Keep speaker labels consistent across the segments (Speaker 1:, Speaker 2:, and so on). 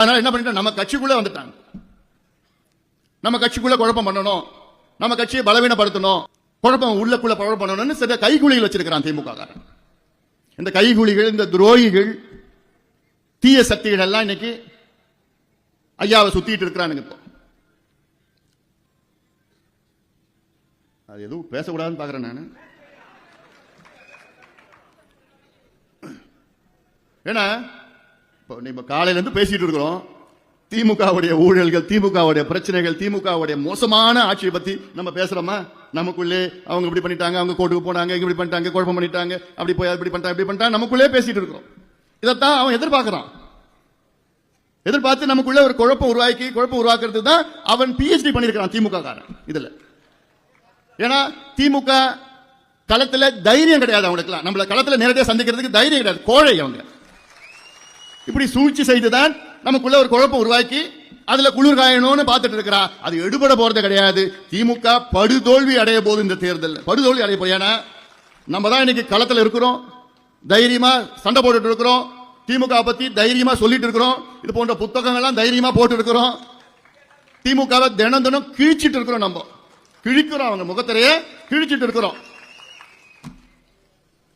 Speaker 1: அதனால என்ன பண்ணிட்டாங்க நம்ம கட்சிக்குள்ள வந்துட்டாங்க. நம்ம கட்சிக்குள்ள குழப்பம் பண்ணணும். நம்ம கட்சியை பலவீனப்படுத்தணும். குழப்பம் உள்ளக்குள்ள குழப்பம் பண்ணணும்னு சில கைகூலிகள் வச்சிருக்கிறான் திமுக காரன். இந்த கைகூலிகள் இந்த துரோகிகள் தீய சக்திகள் எல்லாம் இன்னைக்கு ஐயாவை சுத்திட்டு இருக்கிறானுங்க இப்போ. அது எதுவும் பேசக்கூடாதுன்னு பாக்குறேன் நான். ஏன்னா இப்போ நம்ம காலையிலேருந்து பேசிட்டு இருக்கிறோம். திமுகவுடைய ஊழல்கள் திமுகவுடைய பிரச்சனைகள் திமுகவுடைய மோசமான ஆட்சியை பத்தி நம்ம பேசுறோமா? நமக்குள்ளே அவங்க இப்படி பண்ணிட்டாங்க அவங்க கோர்ட்டுக்கு போனாங்க இப்படி பண்ணிட்டாங்க குழப்பம் பண்ணிட்டாங்க அப்படி போய் அப்படி பண்ணிட்டாங்க இப்படி பண்ணிட்டாங்க நமக்குள்ளே பேசிட்டு இருக்கிறோம். இதைத்தான் அவன் எதிர்பார்க்குறான். எதிர்பார்த்து நமக்குள்ள ஒரு குழப்பம் உருவாக்கி குழப்பம் உருவாக்குறது தான் அவன் பிஹெச்டி பண்ணியிருக்கிறான் திமுக காரன் இதுல. ஏன்னா திமுக களத்துல தைரியம் கிடையாது அவங்களுக்குலாம் நம்மள களத்துல நேரடியாக சந்திக்கிறதுக்கு தைரியம் கிடையாது. கோழை அவங்க. இப்படி சூழ்ச்சி செய்துதான் நமக்குள்ள ஒரு குழப்பம் உருவாக்கி அதுல குளிர் காயணும்னு பார்த்துட்டு இருக்கிறா. அது எடுபட போறது கிடையாது. திமுக படுதோல்வி அடைய போகுது இந்த தேர்தலில். படுதோல்வி அடைய போய் ஏன்னா நம்ம தான் இன்னைக்கு களத்தில் இருக்கிறோம். தைரியமா சண்டை போட்டுட்டு இருக்கிறோம். திமுக பத்தி தைரியமா சொல்லிட்டு இருக்கிறோம். இது போன்ற புத்தகங்கள்லாம் தைரியமா போட்டு இருக்கிறோம். திமுகவை தினம் தினம் கிழிச்சிட்டு இருக்கிறோம் நம்ம. கிழிக்கிறோம் அவங்க முகத்திலேயே கிழிச்சிட்டு இருக்கிறோம்.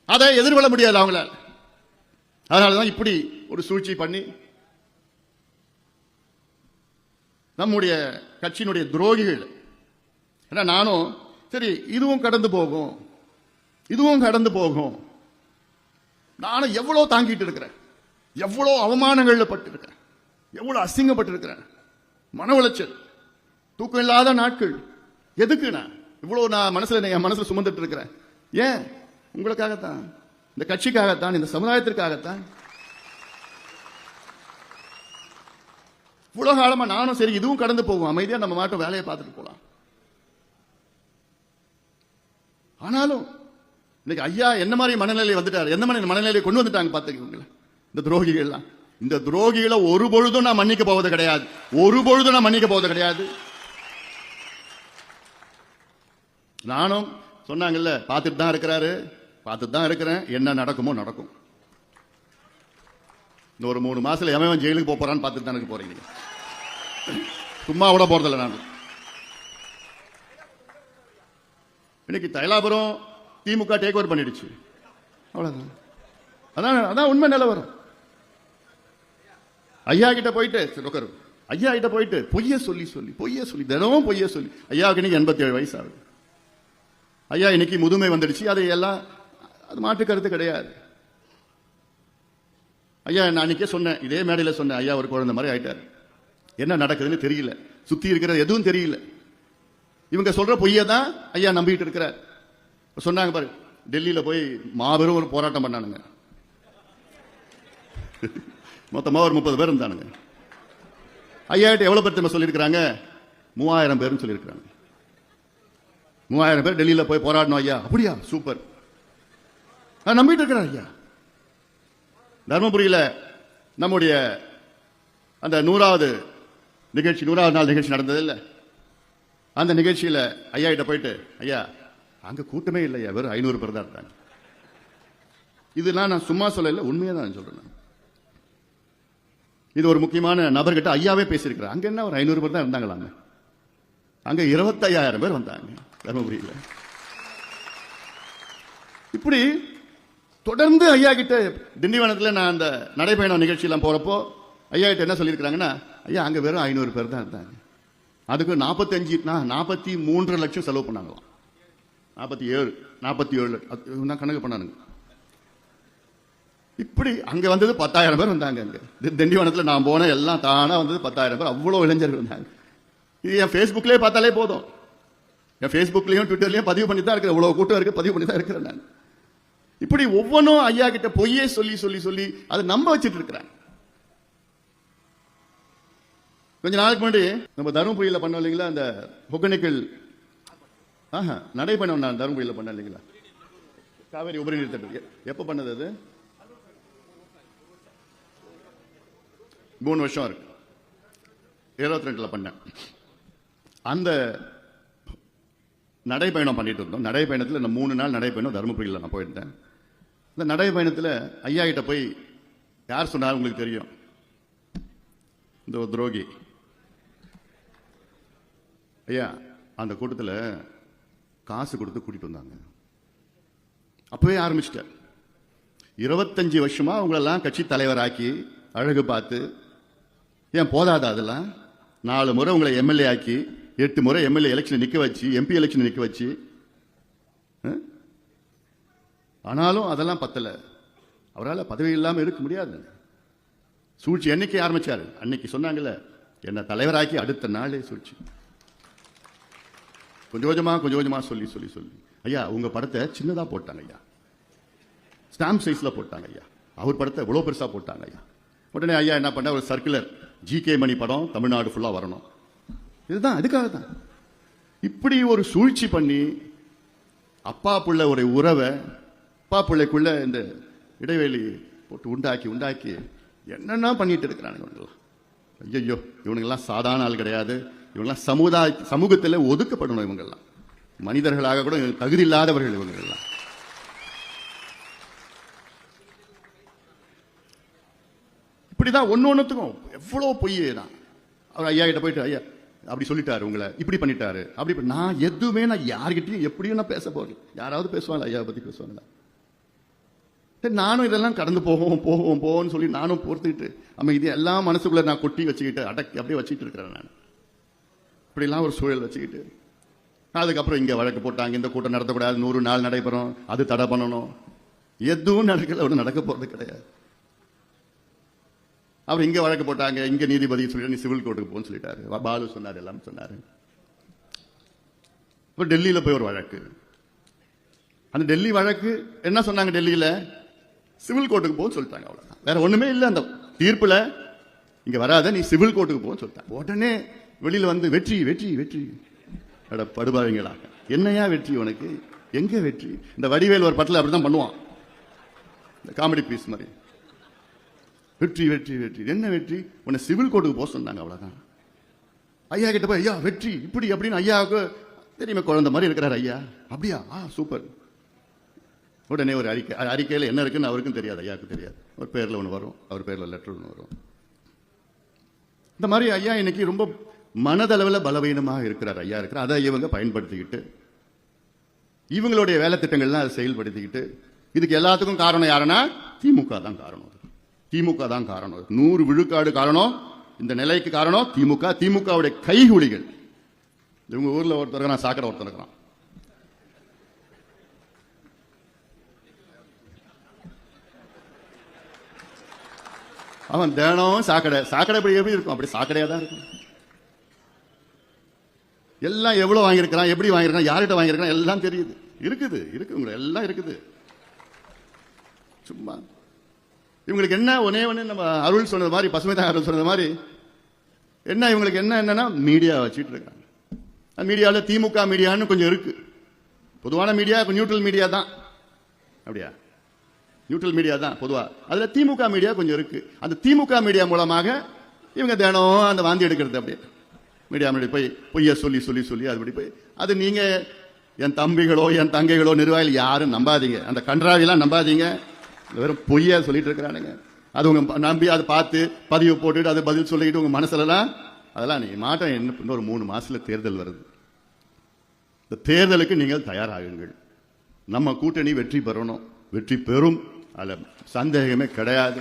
Speaker 1: அதை எதிர்கொள்ள முடியாது அவங்களால. அதனாலதான் இப்படி ஒரு சூழ்ச்சி பண்ணி நம்முடைய கட்சியினுடைய துரோகிகள். ஏன்னா நானும் சரி இதுவும் கடந்து போகும். இதுவும் கடந்து போகும். நானும் எவ்வளவு தாங்கிட்டு இருக்கிறேன். எவ்வளவு அவமானங்கள்ல பட்டிருக்கிறேன். எவ்வளவு அசிங்கப்பட்டிருக்கிறேன். மன உளைச்சல். தூக்கம் இல்லாத நாட்கள். எதுக்கு நான் இவ்வளவு நான் மனசுல என் மனசுல சுமந்துட்டு இருக்கிறேன். ஏன்? உங்களுக்காகத்தான். இந்த கட்சிக்காகத்தான் இந்த சமுதாயத்திற்காகத்தான். இவ்வளோ காலமா நானும் சரி இதுவும் கடந்து போகும். அமைதியாக நம்ம மாட்டோம் வேலையை பார்த்துட்டு போகலாம் ஆனாலும் இன்னைக்கு ஐயா என்ன மாதிரி மனநிலை வந்துட்டார்? எந்த மாதிரி மனநிலையை கொண்டு வந்துட்டாங்க பார்த்துக்கோங்களேன் இந்த துரோகிகள்லாம். இந்த துரோகிகளை ஒரு பொழுதும் நான் மன்னிக்க போவது கிடையாது. ஒரு பொழுதும் நான் மன்னிக்க போவது கிடையாது. நானும் சொன்னாங்கல்ல பார்த்துட்டு தான் இருக்கிறாரு. பார்த்துட்டு தான் இருக்கிறேன். என்ன நடக்குமோ நடக்கும். இந்த ஒரு மூணு மாசத்துல எவன் ஜெயிலுக்கு போறான்னு பார்த்துட்டு தான் எனக்கு போறீங்க. சும்மா விட போகிறதில்ல நான். இன்னைக்கு தைலாபுரம் திமுக டேக் ஓவர் பண்ணிடுச்சு. அவ்வளவுதான். அதான் அதான் உண்மை நிலவரம் ஐயா கிட்ட போயிட்டு சரி, உட்காரு. ஐயா கிட்ட போயிட்டு பொய்ய சொல்லி சொல்லி பொய்ய சொல்லி தினமும் பொய்ய சொல்லி ஐயாவுக்கு இன்னைக்கு எண்பத்தி ஏழு வயசு ஆகுது. ஐயா இன்னைக்கு முதுமை வந்துடுச்சு. அது எல்லாம் அது மாட்டு கருத்து கிடையாது. ஐயா நான் அன்னைக்கே சொன்னேன் இதே மேடையில் சொன்னேன் ஐயா ஒரு குழந்தை மாதிரி ஆயிட்டாரு. என்ன நடக்குதுன்னு தெரியல. சுத்தி இருக்கிறது எதுவும் தெரியல. இவங்க சொல்ற பொய்யை தான் ஐயா நம்பிட்டு இருக்கிறார். சொன்னாங்க பாரு டெல்லியில போய் மாபெரும் ஒரு போராட்டம் பண்ணானுங்க. மொத்தமாக ஒரு முப்பது பேர் இருந்தானுங்க. ஐயா கிட்ட எவ்வளவு பேர் தெரியுமா சொல்லியிருக்கிறாங்க? மூவாயிரம் பேர்னு சொல்லியிருக்கிறாங்க. மூவாயிரம் பேர் டெல்லியில் போய் போராடணும் ஐயா. அப்படியா? சூப்பர். நான் நம்பிட்டு இருக்கிறேன் ஐயா. தர்மபுரியில் நம்முடைய அந்த நூறாவது நிகழ்ச்சி நூறாவது நாள் நிகழ்ச்சி நடந்தது இல்லை அந்த நிகழ்ச்சியில் ஐயா கிட்ட போயிட்டு ஐயா அங்கே கூட்டமே இல்லையா வெறும் ஐநூறு பேர் தான் இருந்தாங்க இதெல்லாம் நான் சும்மா சொல்லல உண்மையாக தான் சொல்றேன் இது ஒரு முக்கியமான நபர்கிட்ட ஐயாவே பேசியிருக்கிறேன் அங்கே என்ன ஒரு ஐநூறு பேர் தான் இருந்தாங்களாங்க அங்கே இருபத்தையாயிரம் பேர் வந்தாங்க தருமபுரியில். இப்படி தொடர்ந்து ஐயா கிட்ட திண்டிவனத்தில் நான் அந்த நடைபயணம் நிகழ்ச்சியெல்லாம் போகிறப்போ ஐயா கிட்ட என்ன சொல்லியிருக்கிறாங்கன்னா ஐயா அங்கே வெறும் ஐநூறு பேர் தான் இருந்தாங்க. அதுக்கு நாற்பத்தஞ்சு நாற்பத்தி மூன்று லட்சம் செலவு பண்ணாங்களாம். நாற்பத்தி ஏழு நாற்பத்தி ஏழு தான் கணக்கு பண்ணானுங்க. இப்படி அங்கே வந்தது பத்தாயிரம் பேர் வந்தாங்க அங்கே. திண்டிவனத்தில் நான் போன எல்லாம் தானாக வந்தது பத்தாயிரம் பேர். அவ்வளோ இளைஞர்கள் வந்தாங்க. இது என் ஃபேஸ்புக்லேயே பார்த்தாலே போதும். என் ஃபேஸ்புக்லேயும் ட்விட்டர்லேயும் பதிவு பண்ணி தான் இருக்கிறேன். இவ்வளோ கூட்டம் இருக்கு பதிவு பண்ணி தான் இருக்கிறேன் நான். இப்படி ஒவ்வொன்றும் ஐயா கிட்ட பொய்யே சொல்லி சொல்லி சொல்லி அதை நம்ப வச்சுட்டு இருக்கிறேன். கொஞ்ச நாளைக்கு முன்னாடி நம்ம தருமபுரியில் பண்ணோம் இல்லைங்களா? அந்த ஒகேனக்கல் ஆஹா நடைபயணம் நான் தருமபுரியில் பண்ணேன் இல்லைங்களா? காவேரி உபரிநீர் திட்டம் எப்போ பண்ணது அது? மூணு வருஷம் இருக்கு. இருபத்தி ரெண்டில் பண்ணேன். அந்த நடைப்பயணம் பண்ணிட்டு இருந்தோம். நடைப்பயணத்தில் இந்த மூணு நாள் நடைப்பயணம் தருமபுரியில் நான் போயிருந்தேன். இந்த நடைப்பயணத்தில் ஐயா கிட்ட போய் யார் சொன்னார் உங்களுக்கு தெரியும்? இந்த துரோகி. ஐயா அந்த கூட்டத்தில் காசு கொடுத்து கூட்டிட்டு வந்தாங்க. அப்பவே ஆரம்பிச்சிட்டார். இருபத்தஞ்சு வருஷமா அவங்களெல்லாம் கட்சி தலைவராக்கி அழகு பார்த்து ஏன் போதாதா அதெல்லாம்? நாலு முறை உங்களை எம்எல்ஏ ஆக்கி எட்டு முறை எம்எல்ஏ எலெக்ஷன் நிற்க வச்சு எம்பி எலெக்ஷன் நிற்க வச்சு ஆனாலும் அதெல்லாம் பத்தல. அவரால் பதவி இல்லாமல் இருக்க முடியாது. சூழ்ச்சி என்னைக்கு ஆரம்பிச்சாரு. அன்னைக்கு சொன்னாங்கல்ல என்னை தலைவராக்கி அடுத்த நாளே சூழ்ச்சி. கொஞ்சம் கொஞ்சமா கொஞ்சம் கொஞ்சமா சொல்லி சொல்லி சொல்லி. ஐயா உங்க படத்தை சின்னதா போட்டாங்க ஐயா. ஸ்டாம்ப் சைஸ்ல போட்டாங்க ஐயா. அவர் படத்தை இவ்வளவு பெருசா போட்டாங்க ஐயா. உடனே ஐயா என்ன பண்ண ஒரு சர்க்குலர் ஜிகே மணி படம் தமிழ்நாடு ஃபுல்லா வரணும். இதுதான் அதுக்காக தான். இப்படி ஒரு சூழ்ச்சி பண்ணி அப்பா புள்ள ஒரு உறவை அப்பா பிள்ளைக்குள்ள இந்த இடைவெளி போட்டு உண்டாக்கி உண்டாக்கி என்னென்ன பண்ணிட்டு இருக்கிறானுங்க இவனுங்கெல்லாம் ஐயோ இவனுங்கெல்லாம் சாதாரண ஆள் கிடையாது. இவங்கெல்லாம் சமுதாய சமூகத்தில் ஒதுக்கப்படணும் இவங்கெல்லாம். மனிதர்களாக கூட தகுதி இல்லாதவர்கள் இவங்கெல்லாம். இப்படிதான் ஒன்று ஒன்றுத்துக்கும் எவ்வளோ பொய் தான். அவர் ஐயா கிட்ட போயிட்டு ஐயா அப்படி சொல்லிட்டாரு உங்களை. இப்படி பண்ணிட்டாரு. அப்படி நான் எதுவுமே நான் யார்கிட்டயும் எப்படியும் நான் பேச போகிறேன் யாராவது பேசுவாங்களா? ஐயாவை பத்தி பேசுவாங்களா? சரி, நானும் இதெல்லாம் கடந்து போவோம் போவோம் போவோம்னு சொல்லி நானும் பொறுத்துக்கிட்டு நம்ம இது எல்லாம் மனசுக்குள்ள நான் கொட்டி வச்சுக்கிட்டு அடக்கி அப்படியே வச்சுக்கிட்டு இருக்கிறேன் நான். இப்படிலாம் ஒரு சூழல் வச்சுக்கிட்டு. அதுக்கப்புறம் இங்கே வழக்கு போட்டாங்க இந்த கூட்டம் நடத்தக்கூடாது நூறு நாள் நடைபெறும் அது தடை பண்ணணும். எதுவும் நடக்கல ஒன்றும் நடக்க போகிறது கிடையாது. அவர் இங்கே வழக்கு போட்டாங்க இங்கே நீதிபதி சொல்லிட்டு நீ சிவில் கோர்ட்டுக்கு போன்னு சொல்லிட்டாரு. வா- பாலு சொன்னார் எல்லாம் சொன்னார். இப்போ டெல்லியில் போய் ஒரு வழக்கு. அந்த டெல்லி வழக்கு என்ன சொன்னாங்க டெல்லியில்? சிவில் கோர்ட்டுக்கு போன்னு சொல்லிட்டாங்க அவ்வளவுதான். வேற ஒன்றுமே இல்லை அந்த தீர்ப்பில். இங்கே வராத நீ சிவில் கோர்ட்டுக்கு போன்னு சொல்லிட்டேன். உடனே வெளியில் வந்து வெற்றி வெற்றி வெற்றி. அட படுபாவீங்களா என்னையா வெற்றி உனக்கு? எங்கே வெற்றி? இந்த வடிவேல் ஒரு படத்துல அப்படிதான் பண்ணுவான். இந்த காமெடி பீஸ் மாதிரி. வெற்றி வெற்றி வெற்றி. என்ன வெற்றி? உன்னை சிவில் கோர்ட்டுக்கு போக சொன்னாங்க அவ்வளோதான் ஐயா கிட்ட போய் ஐயா வெற்றி இப்படி அப்படின்னு ஐயாவுக்கு தெரியுமே குழந்தை மாதிரி இருக்கிறார் ஐயா. அப்படியா? ஆ சூப்பர். உடனே ஒரு அறிக்கை அறிக்கையில் என்ன இருக்குன்னு அவருக்கும் தெரியாது ஐயாவுக்கு தெரியாது. ஒரு பேரில் ஒன்று வரும் அவர் பேரில் லெட்டர் ஒன்று வரும். இந்த மாதிரி ஐயா இன்னைக்கு ரொம்ப மனதளவில் பலவீனமாக இருக்கிறார் ஐயா இருக்கிறார். அதை இவங்க பயன்படுத்திக்கிட்டு இவங்களுடைய வேலை திட்டங்கள்லாம் அதை செயல்படுத்திக்கிட்டு இதுக்கு எல்லாத்துக்கும் காரணம் யாருன்னா திமுக தான் காரணம் திமுக தான் காரணம் நூறு விழுக்காடு காரணம் இந்த நிலைக்கு காரணம் திமுக. திமுகவுடைய கைகுலிகள். இவங்க ஊரில் ஒருத்தர் நான் சாக்கடை ஒருத்தர் இருக்கிறான். அவன் தினம் சாக்கடை சாக்கடை எப்படி எப்படி இருக்கும்? அப்படி சாக்கடையா தான் இருக்கும். எல்லாம் எவ்வளவு வாங்கியிருக்கிறான் எப்படி வாங்கியிருக்கான் யார்கிட்ட வாங்கியிருக்கான் எல்லாம் தெரியுது. இருக்குது இருக்கு உங்களுக்கு எல்லாம் இருக்குது. சும்மா. இவங்களுக்கு என்ன ஒன்னே ஒன்று நம்ம அருள் சொன்னது மாதிரி பசுமை தான் அருள் சொன்னது மாதிரி என்ன இவங்களுக்கு என்ன என்னன்னா மீடியா வச்சுட்டு இருக்காங்க. மீடியாவில் திமுக மீடியான்னு கொஞ்சம் இருக்கு. பொதுவான மீடியா நியூட்ரல் மீடியா தான். அப்படியா? நியூட்ரல் மீடியா தான் பொதுவாக அதில் திமுக மீடியா கொஞ்சம் இருக்குது அந்த திமுக மீடியா மூலமாக இவங்க தினம் அந்த வாந்தி எடுக்கிறது அப்படியே. மீடியா முன்னாடி போய் பொய்யை சொல்லி சொல்லி சொல்லி அதுபடி போய். அது நீங்கள் என் தம்பிகளோ என் தங்கைகளோ நிர்வாகிகள் யாரும் நம்பாதீங்க. அந்த கன்றாவிலாம் நம்பாதீங்க. வெறும் பொய்யா சொல்லிட்டு இருக்கிறானுங்க. அது உங்கள் நம்பி அதை பார்த்து பதிவு போட்டுட்டு அதை பதில் சொல்லிட்டு உங்கள் மனசுலலாம் அதெல்லாம் நீ மாட்டம். என்ன இன்னொரு மூணு மாதத்தில் தேர்தல் வருது. இந்த தேர்தலுக்கு நீங்கள் தயாராகுங்கள். நம்ம கூட்டணி வெற்றி பெறணும். வெற்றி பெறும். அதில் சந்தேகமே கிடையாது.